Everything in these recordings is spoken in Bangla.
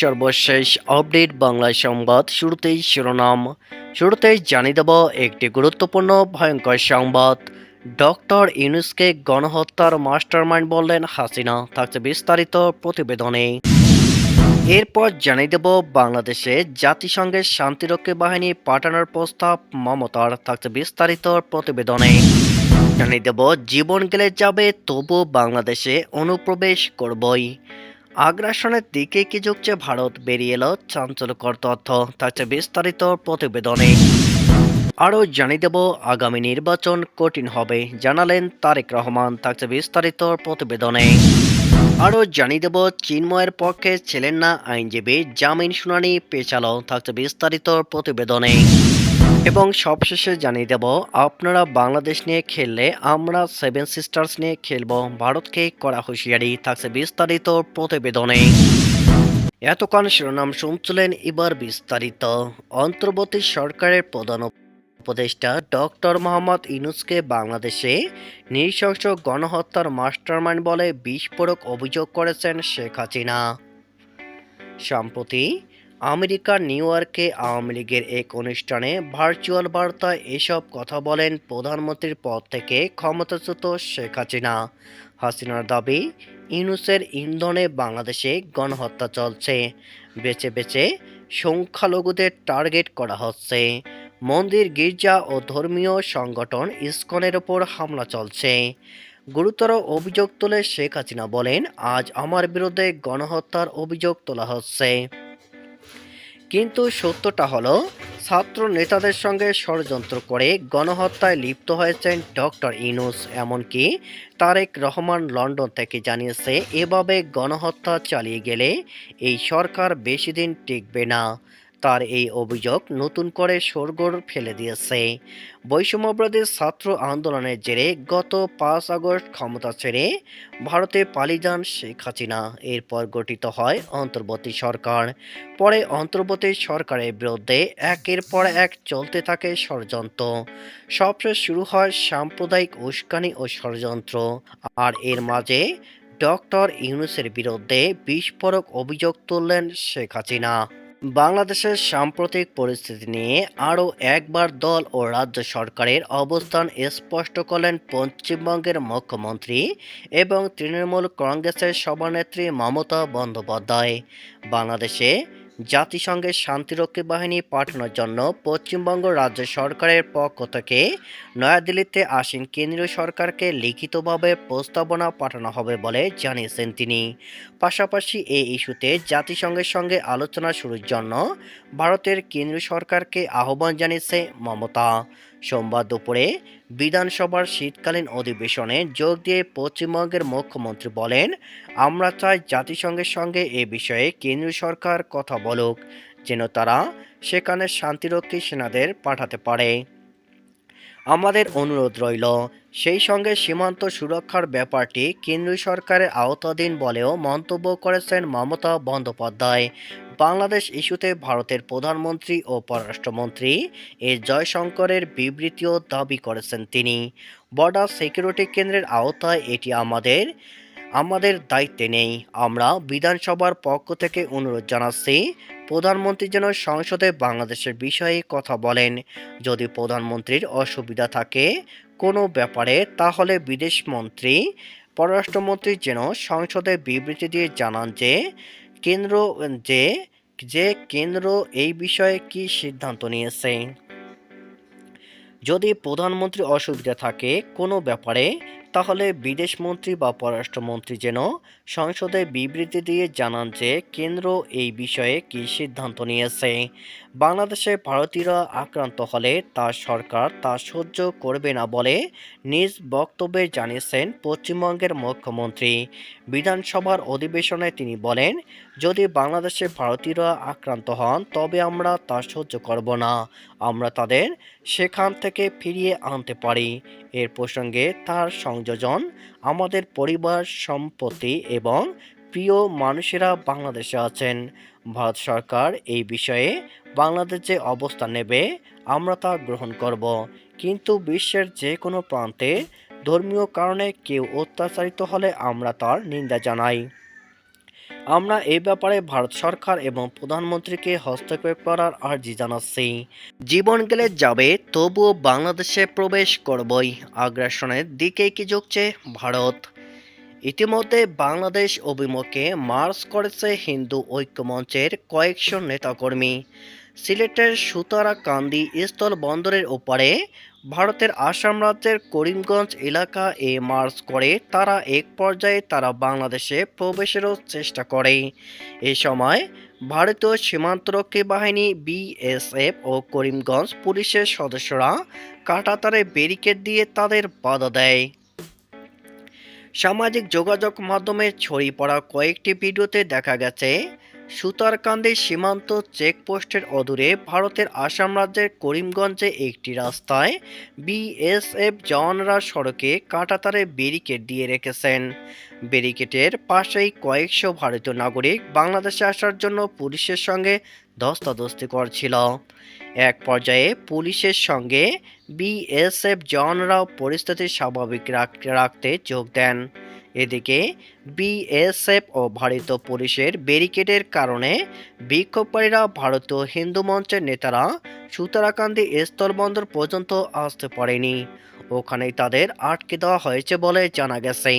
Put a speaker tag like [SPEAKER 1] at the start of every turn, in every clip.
[SPEAKER 1] সর্বশেষ আপডেট বাংলা সংবাদ শুরুতেই শিরোনাম। শুরুতেই জানিয়ে দেব একটি গুরুত্বপূর্ণ ভয়ঙ্কর সংবাদ। ডক্টর ইউনুসকে গণহত্যার মাস্টারমাইন্ড বললেন হাসিনা, থাকছে বিস্তারিত প্রতিবেদনে। এরপর জানিয়ে দেব বাংলাদেশে জাতিসংঘের শান্তিরক্ষী বাহিনী পাঠানোর প্রস্তাব, মমতার, থাকছে বিস্তারিত প্রতিবেদনে। জানিয়ে দেব, জীবন গেলে যাবে তবু বাংলাদেশে অনুপ্রবেশ করবই। আগ্রাসনের দিকে কি ঝুঁকছে ভারত বেরিয়ে এলো? চাঞ্চল্যকর তথ্য। থাকছে বিস্তারিত প্রতিবেদনে। আরও জানিয়ে দেব, আগামী নির্বাচন কঠিন হবে, জানালেন তারেক রহমান। থাকছে বিস্তারিত প্রতিবেদনে। আরও জানিয়ে দেব, চিন্ময়ের পক্ষে ছিলেন না আইনজীবী জামিন শুনানি পেছালো। থাকছে বিস্তারিত প্রতিবেদনে। এবং সবশেষে জানিয়ে দেব, আপনারা বাংলাদেশ নিয়ে খেললে আমরা সেভেন সিস্টার্স নিয়ে খেলব। ভারতকে করা হুঁশিয়ারি থাকছে বিস্তারিত প্রতিবেদনে। এতক্ষণ শিরোনাম শুনছিলেন এবার বিস্তারিত। অন্তর্বর্তী সরকারের প্রধান উপদেষ্টা ডক্টর মোহাম্মদ ইনুসকে বাংলাদেশে নৃশংস গণহত্যার মাস্টারমাইন্ড বলে বিস্ফোরক অভিযোগ করেছেন শেখ হাসিনা। সম্প্রতি আমেরিকার নিউ ইয়র্কে আওয়ামী লীগের এক অনুষ্ঠানে ভার্চুয়াল বার্তায় এসব কথা বলেন প্রধানমন্ত্রীর পদ থেকে ক্ষমতাচ্যুত শেখ হাসিনা। হাসিনার দাবি, ইউনুসের ইন্ধনে বাংলাদেশে গণহত্যা চলছে। বেছে বেছে সংখ্যালঘুদের টার্গেট করা হচ্ছে। মন্দির, গির্জা ও ধর্মীয় সংগঠন ইসকনের ওপর হামলা চলছে। গুরুতর অভিযোগ তুলে শেখ হাসিনা বলেন, আজ আমার বিরুদ্ধে গণহত্যার অভিযোগ তোলা হচ্ছে। কিন্তু সত্যটা হলো, ছাত্র নেতাদের সঙ্গে ষড়যন্ত্র করে গণহত্যায় লিপ্ত হয়েছেন ডক্টর ইনুস এমনকি তারেক রহমান লন্ডন থেকে জানিয়েছে, এভাবে গণহত্যা চালিয়ে গেলে এই সরকার বেশি দিন টিকবে না। তার এই অভিযোগ নতুন করে সরগোড় ফেলে দিয়েছে। বৈষম্যবিরোধী ছাত্র আন্দোলনের জেরে গত পাঁচ আগস্ট ক্ষমতা ছেড়ে ভারতে পালিয়ে যান শেখ হাসিনা। এরপর গঠিত হয় অন্তর্বর্তী সরকার। পরে অন্তর্বর্তী সরকারের বিরুদ্ধে একের পর এক চলতে থাকে ষড়যন্ত্র। সবশেষ শুরু হয় সাম্প্রদায়িক উস্কানি ও ষড়যন্ত্র। আর এর মাঝে ডক্টর ইউনুসের বিরুদ্ধে বিস্ফোরক অভিযোগ তুললেন শেখ হাসিনা। বাংলাদেশের সাম্প্রতিক পরিস্থিতি নিয়ে আরও একবার দল ও রাজ্য সরকারের অবস্থান স্পষ্ট করলেন পশ্চিমবঙ্গের মুখ্যমন্ত্রী এবং তৃণমূল কংগ্রেসের সভানেত্রী মমতা বন্দ্যোপাধ্যায়। বাংলাদেশে জাতিসংঘের শান্তিরক্ষী বাহিনী পাঠানোর জন্য পশ্চিমবঙ্গ রাজ্য সরকারের পক্ষ থেকে নয়াদিল্লিতে আসীন কেন্দ্রীয় সরকারকে লিখিতভাবে প্রস্তাবনা পাঠানো হবে বলে জানিয়েছেন তিনি। পাশাপাশি এই ইস্যুতে জাতিসংঘের সঙ্গে আলোচনা শুরুর জন্য ভারতের কেন্দ্রীয় সরকারকে আহ্বান জানিয়েছে মমতা। সোমবার দুপুরে বিধানসভার শীতকালীন অধিবেশনে যোগ দিয়ে পশ্চিমবঙ্গের মুখ্যমন্ত্রী বলেন, আমরা চাই জাতিসংঘের সঙ্গে এ বিষয়ে কেন্দ্র সরকার কথা বলুক, যেন তারা সেখানে শান্তিরক্ষী সেনাদের পাঠাতে পারে। আমাদের অনুরোধ রইল, সেই সঙ্গে সীমান্ত সুরক্ষার ব্যাপারটি কেন্দ্রীয় সরকারের আওতাধীন বলেও মন্তব্য করেছেন মমতা বন্দ্যোপাধ্যায়। বাংলাদেশ ইস্যুতে ভারতের প্রধানমন্ত্রী ও পররাষ্ট্রমন্ত্রী এ জয়শঙ্করের বিবৃতিও দাবি করেছেন তিনি। বর্ডার সিকিউরিটি কেন্দ্রের আওতায় এটি আমাদের আমাদের দায়িত্বে নেই। আমরা বিধানসভার পক্ষ থেকে অনুরোধ জানাচ্ছি, প্রধানমন্ত্রী যেন সংসদে বাংলাদেশের বিষয়ে কথা বলেন। যদি প্রধানমন্ত্রীর অসুবিধা থাকে কোনো ব্যাপারে, তাহলে বিদেশমন্ত্রী পররাষ্ট্রমন্ত্রী যেন সংসদে বিবৃতি দিয়ে জানান যে, কেন্দ্র, যে যে কেন্দ্র এই বিষয়ে কি সিদ্ধান্ত নিয়েছে। যদি প্রধানমন্ত্রী অসুবিধা থাকে কোনো ব্যাপারে তাহলে বিদেশমন্ত্রী বা পররাষ্ট্রমন্ত্রী যেন সংসদে বিবৃতি দিয়ে জানান যে কেন্দ্র এই বিষয়ে কী সিদ্ধান্ত নিয়েছে। বাংলাদেশে ভারতীয়রা আক্রান্ত হলে তার সরকার তা সহ্য করবে না বলে নিজ বক্তব্যে জানিয়েছেন পশ্চিমবঙ্গের মুখ্যমন্ত্রী। বিধানসভার অধিবেশনে তিনি বলেন, যদি বাংলাদেশে ভারতীয়রা আক্রান্ত হন, তবে আমরা তা সহ্য করব না। আমরা তাদের সেখান থেকে ফিরিয়ে আনতে পারি। এর প্রসঙ্গে তার সংযোজন, আমাদের পরিবার, সম্পত্তি এবং প্রিয় মানুষেরা বাংলাদেশে আছেন। ভারত সরকার এই বিষয়ে বাংলাদেশে অবস্থান নেবে, আমরা তা গ্রহণ করব। কিন্তু বিশ্বের যে কোনো প্রান্তে ধর্মীয় কারণে কেউ অত্যাচারিত হলে আমরা তার নিন্দা জানাই। আমরা এই ব্যাপারে ভারত সরকার এবং প্রধানমন্ত্রীকে হস্তক্ষেপ করার আর্জি জানাচ্ছি। জীবন গেলে যাবে, তবুও বাংলাদেশে প্রবেশ করবই, আগ্রাসনের দিকে কি ঝুঁকছে ভারত? ইতিমধ্যে বাংলাদেশ অভিমুখে মার্চ করেছে হিন্দু ঐক্যমঞ্চের কয়েকশো নেতাকর্মী। সিলেটের সুতারাকান্দি স্থল বন্দরের ওপারে ভারতের আসাম রাজ্যের করিমগঞ্জ এলাকা এ মার্চ করে তারা এক পর্যায়ে তারা বাংলাদেশে প্রবেশেরও চেষ্টা করে। এ সময় ভারতীয় সীমান্তরক্ষী বাহিনী বিএসএফ ও করিমগঞ্জ পুলিশের সদস্যরা কাঁটাতারে ব্যারিকেড দিয়ে তাদের বাধা দেয়। সামাজিক যোগাযোগ মাধ্যমে ছড়িয়ে পড়া কয়েকটি ভিডিওতে দেখা গেছে সুতারকান্দি সীমান্ত চেকপোস্টের অদূরে ভারতের আসাম রাজ্যের করিমগঞ্জে একটি রাস্তায় বিএসএফ জওয়ানরা সড়কে কাঁটাতারে ব্যারিকেড দিয়ে রেখেছেন। ব্যারিকেডের পাশেই কয়েকশো ভারতীয় নাগরিক বাংলাদেশে আসার জন্য পুলিশের সঙ্গে ধস্তাধস্তি করছিল। এক পর্যায়ে পুলিশের সঙ্গে বিএসএফ জওয়ানরাও পরিস্থিতি স্বাভাবিক রাখ- রাখতে যোগ দেন। এদিকে বিএসএফ ও ভারতীয় পুলিশের ব্যারিকেডের কারণে বিক্ষোভকারীরা ভারতীয় হিন্দু মঞ্চের নেতারা সুতারাকান্দি স্থলবন্দর পর্যন্ত আসতে পারেনি। ওখানেই তাদের আটকে দেওয়া হয়েছে বলে জানা গেছে।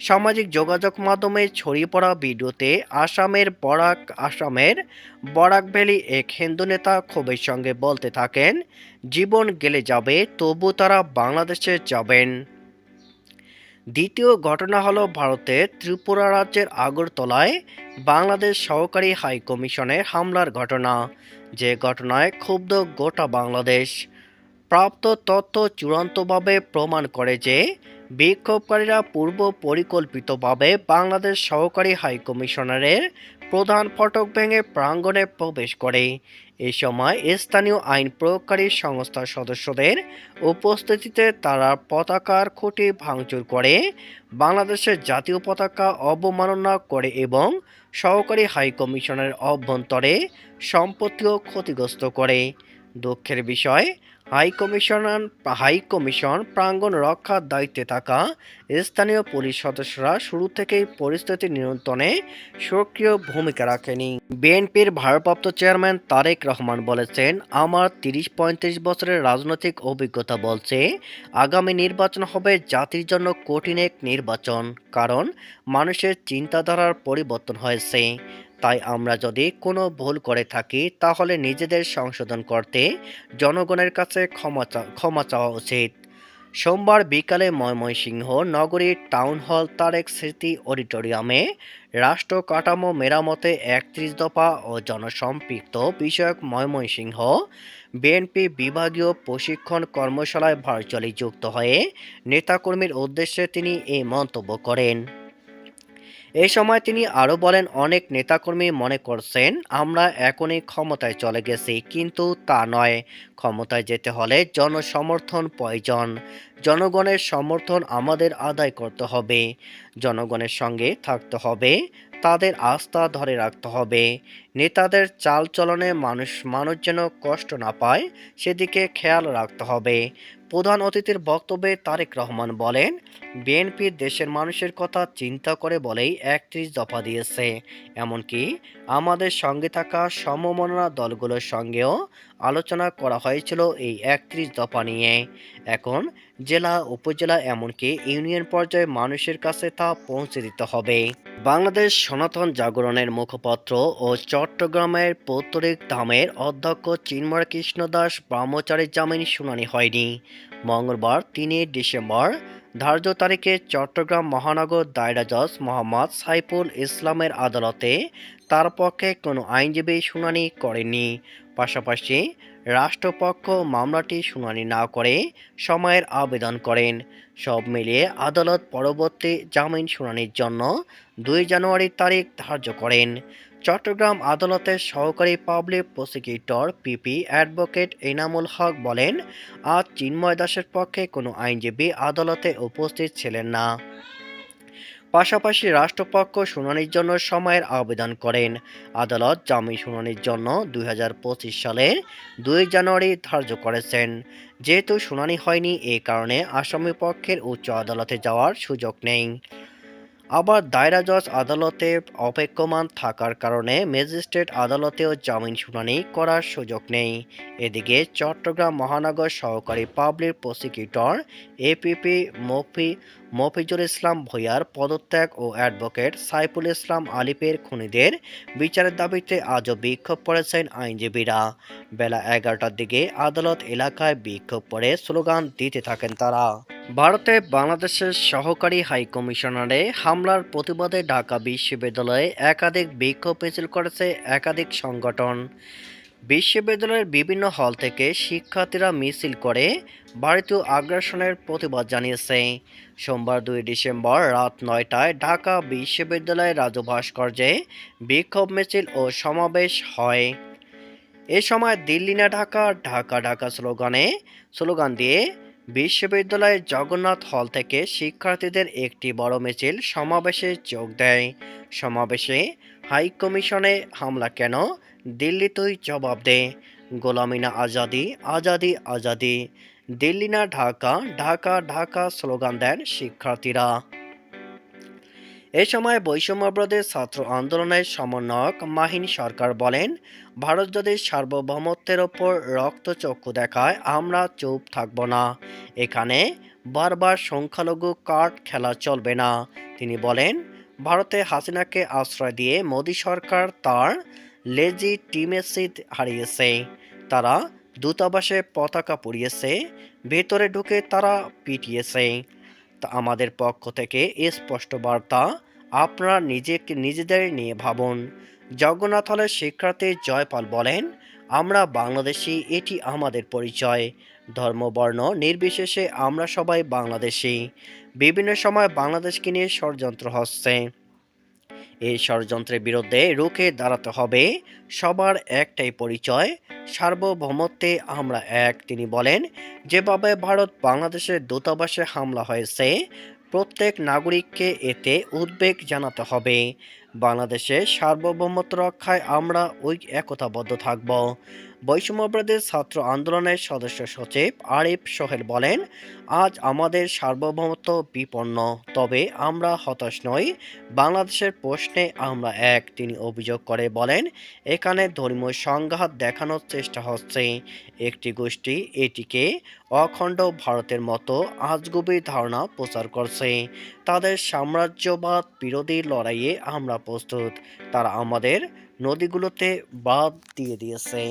[SPEAKER 1] সামাজিক যোগাযোগ মাধ্যমে ছড়িয়ে পড়া ভিডিওতে আসামের বরাক আসামের বরাক ভ্যালি এক হিন্দু নেতা ক্ষোভের সঙ্গে বলতে থাকেন, জীবন গেলে যাবে তবু তারা বাংলাদেশে যাবেন। দ্বিতীয় ঘটনা হলো ভারতের ত্রিপুরা রাজ্যের আগরতলায় বাংলাদেশ সহকারী হাই কমিশনের হামলার ঘটনা। যে ঘটনায় ক্ষুব্ধ গোটা বাংলাদেশ। প্রাপ্ত তথ্য চূড়ান্তভাবে প্রমাণ করে যে, বিক্ষোভকারীরা পূর্ব পরিকল্পিতভাবে বাংলাদেশ সহকারী হাই কমিশনারের প্রধান ফটক ভেঙে প্রাঙ্গণে প্রবেশ করে। এ সময় স্থানীয় আইন প্রয়োগকারী সংস্থার সদস্যদের উপস্থিতিতে তারা পতাকার খুঁটি ভাঙচুর করে, বাংলাদেশের জাতীয় পতাকা অবমাননা করে এবং সহকারী হাইকমিশনের অভ্যন্তরে সম্পত্তিও ক্ষতিগ্রস্ত করে। দুঃখের বিষয় হাই কমিশনার, হাই কমিশন প্রাঙ্গণ রক্ষার দায়িত্বে থাকা স্থানীয় পুলিশ সদস্যরা শুরু থেকেই পরিস্থিতি নিয়ন্ত্রণে সক্রিয় ভূমিকা রাখেনি। বিএনপির ভারপ্রাপ্ত চেয়ারম্যান তারেক রহমান বলেছেন, আমার তিরিশ পঁয়ত্রিশ বছরের রাজনৈতিক অভিজ্ঞতা বলছে, আগামী নির্বাচন হবে জাতির জন্য কঠিন এক নির্বাচন, কারণ মানুষের চিন্তাধারার পরিবর্তন হয়েছে। তাই আমরা যদি কোনো ভুল করে থাকি, তাহলে নিজেদের সংশোধন করতে জনগণের কাছে ক্ষমা ক্ষমা চাওয়া উচিত। সোমবার বিকালে ময়মনসিংহ নগরীর টাউন হল তারেক স্মৃতি অডিটোরিয়ামে রাষ্ট্র কাঠামো মেরামতে একত্রিশ দফা ও জনসম্পৃক্ত বিষয়ক ময়মনসিংহ বিএনপি বিভাগীয় প্রশিক্ষণ কর্মশালায় ভার্চুয়ালি যুক্ত হয়ে নেতাকর্মীর উদ্দেশ্যে তিনি এই মন্তব্য করেন। এই সময় তিনি আরও বলেন, অনেক নেতাকর্মী মনে করছেন, আমরা এখনই ক্ষমতায় চলে গেছি, কিন্তু তা নয়। ক্ষমতায় যেতে হলে জনসমর্থন প্রয়োজন। জনগণের সমর্থন আমাদের আদায় করতে হবে। জনগণের সঙ্গে থাকতে হবে, তাদের আস্থা ধরে রাখতে হবে। নেতাদের চালচলনে মানুষ মানুষ যেন কষ্ট না পায়, সেদিকে খেয়াল রাখতে হবে। প্রধান অতিথির বক্তব্যে তারেক রহমান বলেন, বিএনপি দেশের মানুষের কথা চিন্তা করে বলেই একত্রিশ দফা দিয়েছে। এমনকি আমাদের সঙ্গে থাকা সমমনা দলগুলোর সঙ্গেও আলোচনা করা হয়েছিল এই একত্রিশ দফা নিয়ে। এখন জেলা, উপজেলা এমনকি ইউনিয়ন পর্যায়ে মানুষের কাছে তা পৌঁছে দিতে হবে। বাংলাদেশ সনাতন জাগরণের মুখপাত্র ও চট্টগ্রামের পৌত্তরিক ধামের অধ্যক্ষ চিন্ময় কৃষ্ণ দাস ব্রহ্মচারীর জামিন শুনানি হয়নি। মঙ্গলবার তিনই ডিসেম্বর, ধার্য তারিখে চট্টগ্রাম মহানগর দায়রা জজ মোহাম্মদ সাইফুল ইসলামের আদালতে তার পক্ষে কোনো আইনজীবী শুনানি করেনি পাশাপাশি রাষ্ট্রপক্ষ মামলাটি শুনানি না করে সময়ের আবেদন করেন। সব মিলিয়ে আদালত পরবর্তী জামিন শুনানির জন্য দুই জানুয়ারি তারিখ ধার্য করেন। চট্টগ্রাম আদালতের সহকারী public prosecutor PP advocate Enamul Haque বলেন, আজ চিন্ময় দাসের পক্ষে কোনো আইনজীবী আদালতে উপস্থিত ছিলেন না। পাশাপাশি রাষ্ট্রপক্ষ শুনানির জন্য সময়ের আবেদন করেন। আদালত জামিন শুনানির জন্য দুই সালের দুই জানুয়ারি ধার্য করেছেন। যেহেতু শুনানি হয়নি, এ কারণে আসামি পক্ষের উচ্চ আদালতে যাওয়ার সুযোগ নেই। আবার দায়রা জজ আদালতে অপেক্ষমান থাকার কারণে ম্যাজিস্ট্রেট আদালতেও জামিন শুনানি করার সুযোগ নেই। এদিকে চট্টগ্রাম মহানগর সহকারী পাবলিক প্রসিকিউটর এপিপি মফি মফিজুল ইসলাম ভূঁইয়ার পদত্যাগ ও অ্যাডভোকেট সাইফুল ইসলাম আলিপের খুনিদের বিচারের দাবিতে আজও বিক্ষোভ করেছেন আইনজীবীরা। বেলা এগারোটার দিকে আদালত এলাকায় বিক্ষোভ করে স্লোগান দিতে থাকেন তারা। ভারতে বাংলাদেশের সহকারী হাই কমিশনারে হামলার প্রতিবাদে ঢাকা বিশ্ববিদ্যালয়ে একাধিক বিক্ষোভ মিছিল করেছে একাধিক সংগঠন। বিশ্ববিদ্যালয়ের বিভিন্ন হল থেকে শিক্ষার্থীরা মিছিল করে ভারতীয় আগ্রাসনের প্রতিবাদ জানিয়েছে। সোমবার দুই ডিসেম্বর রাত নয়টায় ঢাকা বিশ্ববিদ্যালয়ের রাজু ভাস্কর্যে বিক্ষোভ মিছিল ও সমাবেশ হয়। এ সময় দিল্লি না ঢাকা ঢাকা ঢাকা স্লোগানে, স্লোগান দিয়ে বিশ্ববিদ্যালয়ের জগন্নাথ হল থেকে শিক্ষার্থীদের একটি বড় মিছিল সমাবেশে যোগ দেয়। সমাবেশে হাইকমিশনে হামলা কেন? দিল্লি তুই জবাব দে। গোলামিনা আজাদি আজাদি আজাদি। দিল্লি না ঢাকা? ঢাকা ঢাকা স্লোগান দেন শিক্ষার্থীরা। এ সময় বৈষম্যবিরোধী ছাত্র আন্দোলনের সমন্বয়ক মাহিন সরকার বলেন, ভারত যদি সার্বভৌমত্বের ওপর রক্তচক্ষু দেখায়, আমরা চুপ থাকব না। এখানে বারবার সংখ্যালঘু কার্ড খেলা চলবে না। তিনি বলেন, ভারতে হাসিনাকে আশ্রয় দিয়ে মোদী সরকার তার লেজি লেজিটিমেসি হারিয়েছে। তারা দূতাবাসে পতাকা পুড়িয়েছে, ভেতরে ঢুকে তারা পিটিয়েছে। আমাদের পক্ষ থেকে এ স্পষ্ট বার্তা আপনারা নিজেকে, নিজেদের নিয়ে ভাবুন। জগন্নাথ হলের শিক্ষার্থী জয়পাল বলেন, আমরা বাংলাদেশি, এটি আমাদের পরিচয়। ধর্মবর্ণ নির্বিশেষে আমরা সবাই বাংলাদেশি। বিভিন্ন সময় বাংলাদেশকে নিয়ে ষড়যন্ত্র হচ্ছে। এই ষড়যন্ত্রের বিরুদ্ধে রুখে দাঁড়াতে হবে। সবার একটাই পরিচয়, সার্বভৌমত্বে আমরা এক, তিনি বলেন, যেভাবে ভারত বাংলাদেশের দূতাবাসে হামলা হয়েছে, প্রত্যেক নাগরিককে এতে উদ্বেগ জানাতে হবে। বাংলাদেশের সার্বভৌমত্ব রক্ষায় আমরা ওই একতাবদ্ধ থাকব। বৈষম্যবিরোধী ছাত্র আন্দোলনের সদস্য সচিব আরিফ সোহেল বলেন, আজ আমাদের সার্বভৌমত্ব বিপন্ন, তবে আমরা হতাশ নই। বাংলাদেশের প্রশ্নে আমরা এক তিনি অভিযোগ করে বলেন। এখানে ধর্মীয় সংঘাত দেখানোর চেষ্টা হচ্ছে। একটি গোষ্ঠী এটিকে অখণ্ড ভারতের মতো আজগুবি ধারণা প্রচার করছে। তাদের সাম্রাজ্যবাদ বিরোধী লড়াইয়ে আমরা প্রস্তুত। তারা আমাদের নদীগুলোতে বাদ দিয়ে দিয়েছে।